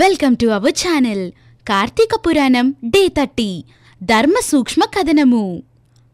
Welcome to our channel Karthika Puranam day thirty ధర్మ సూక్ష్మ కథనము.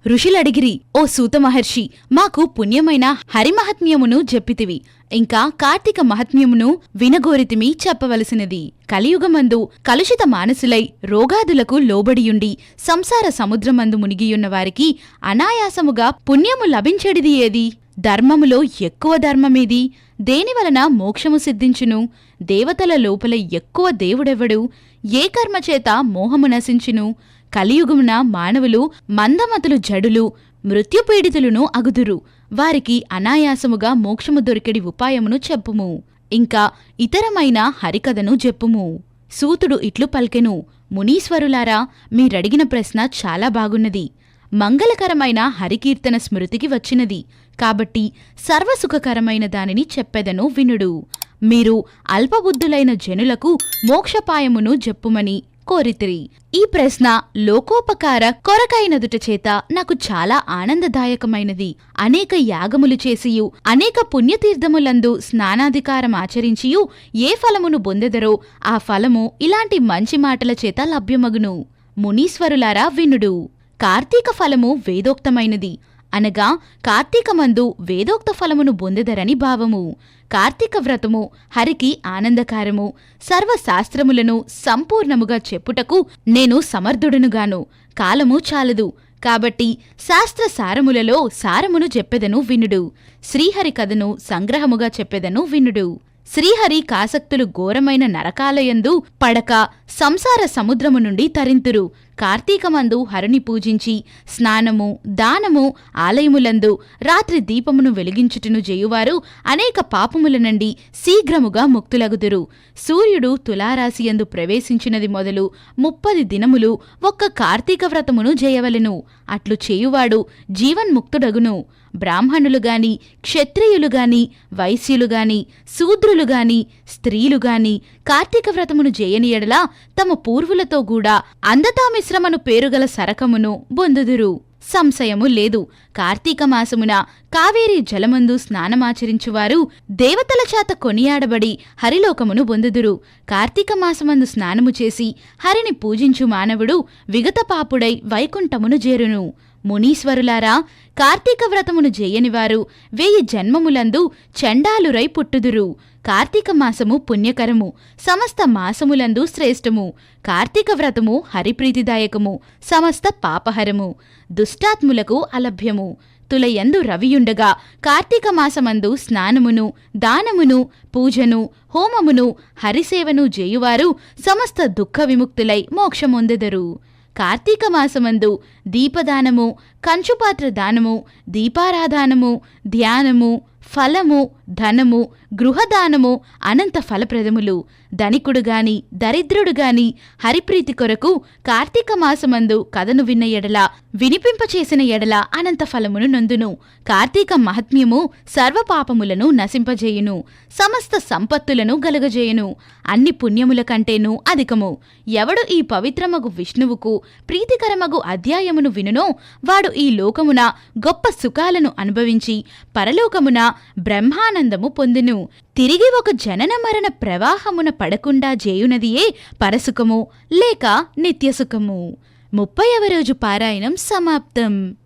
ఋషులడిగిరి ఓ సూత మహర్షి మాకు పుణ్యమైన హరిమహత్మ్యమును జెప్పితివి. ఇంకా కార్తీక మహత్మ్యమును వినగోరితిమి చెప్పవలసినది. కలియుగమందు కలుషిత మానసులై రోగాదులకు లోబడియుండి సంసార సముద్రమందు మునిగియున్న వారికి అనాయాసముగా పుణ్యము లభించడిది ఏది? ధర్మములో ఎక్కువ ధర్మమేది? దేనివలన మోక్షము సిద్ధించును? దేవతల లోపల ఎక్కువ దేవుడెవడు? ఏ కర్మచేత మోహము నశించును? కలియుగమున మానవులు మందమతులు జడులు మృత్యుపీడితులను అగుదురు. వారికి అనాయాసముగా మోక్షము దొరికెడి ఉపాయమును చెప్పుము. ఇంకా ఇతరమైన హరికథను చెప్పుము సూతుడు ఇట్లు పల్కెను మునీశ్వరులారా మీరడిగిన ప్రశ్న చాలా బాగున్నది. మంగళకరమైన హరికీర్తన స్మృతికి వచ్చినది. కాబట్టి సర్వసుఖకరమైన దానిని చెప్పెదను వినుడు. మీరు అల్పబుద్ధులైన జనులకు మోక్షపాయమును చెప్పుమని కోరితిరి. ఈ ప్రశ్న లోకోపకార కొరకైనదుట చేత నాకు చాలా ఆనందదాయకమైనది. అనేక యాగములు చేసియు అనేక పుణ్యతీర్థములందు స్నానాధికారం ఆచరించియు ఏ ఫలమును పొందెదరో ఆ ఫలము ఇలాంటి మంచి మాటల చేత లభ్యమగును. మునీశ్వరులారా వినుడు. కార్తీక ఫలము వేదోక్తమైనది. అనగా కార్తీకమందు వేదోక్త ఫలమును పొందెదరని భావము. కార్తీక వ్రతము హరికి ఆనందకారము. సర్వశాస్త్రములను సంపూర్ణముగా చెప్పుటకు నేను సమర్థుడనుగాను. కాలము చాలదు. కాబట్టి శాస్త్ర సారములలో సారమును చెప్పెదను వినుడు. శ్రీహరి కథను సంగ్రహముగా చెప్పెదను వినుడు. శ్రీహరి కాసక్తులు ఘోరమైన నరకాలయందు పడక సంసార సముద్రము నుండి తరింతురు. కార్తీకమందు హరిని పూజించి స్నానము దానము ఆలయములందు రాత్రి దీపమును వెలిగించుటను చేయువారు అనేక పాపముల నుండి శీఘ్రముగా ముక్తులగుదురు. సూర్యుడు తులారాశియందు ప్రవేశించినది మొదలు ముప్పది దినములు ఒక్క కార్తీక వ్రతమును చేయవలెను అట్లు చేయువాడు జీవన్ముక్తుడగును. బ్రాహ్మణులు గాని క్షత్రియులు గాని వైశ్యులు గాని శూద్రులు గాని స్త్రీలు గాని కార్తీక వ్రతమును చేయని ఎడల తమ పూర్వులతో కూడా అందతామిశ్రమను పేరుగల సరకమును బొందుదురు. సంశయము లేదు. కార్తీక మాసమున కావేరీ జలమందు స్నానమాచరించువారు దేవతల చేత కొనియాడబడి హరిలోకమును బొందుదురు. కార్తీక మాసమందు స్నానము చేసి హరిని పూజించు మానవుడు విగతపాపుడై వైకుంఠమును చేరును. మునీశ్వరులారా కార్తీక వ్రతమును జేయనివారు వేయి జన్మములందు చండాలురై పుట్టుదురు. కార్తీక మాసము పుణ్యకరము సమస్త మాసములందు శ్రేష్టము. కార్తీక వ్రతము హరిప్రీతిదాయకము సమస్త పాపహరము దుష్టాత్ములకు అలభ్యము. తులయందు రవియుండగా కార్తీక మాసమందు స్నానమును దానమును పూజను హోమమును హరిసేవను చేయువారు సమస్త దుఃఖ విముక్తులై మోక్షమొందెదరు. కార్తీక మాసమందు దీపదానము కంచుపాత్ర దానము దీపారాధానము ధ్యానము ఫలము ధనము గృహదానము అనంత ఫలప్రదములు. ధనికుడుగాని దరిద్రుడుగాని హరిప్రీతి కొరకు కార్తీక మాసమందు కథను విన్న ఎడల వినిపింపచేసిన ఎడల అనంత ఫలమును నొందును. కార్తీక మహాత్మ్యము సర్వపాపములను నశింపజేయును. సమస్త సంపత్తులను గలగజేయును. అన్ని పుణ్యముల కంటేనూ అధికము. ఎవడు ఈ పవిత్రమగు విష్ణువుకు ప్రీతికరమగు అధ్యాయమును వినునో వాడు ఈ లోకమున గొప్ప సుఖాలను అనుభవించి పరలోకమున బ్రహ్మానందము పొందును. తిరిగి ఒక జనన మరణ ప్రవాహమున పడకుండా జేయునదియే పరసుఖము లేక నిత్యసుఖము. ముప్పైవ రోజు పారాయణం సమాప్తం.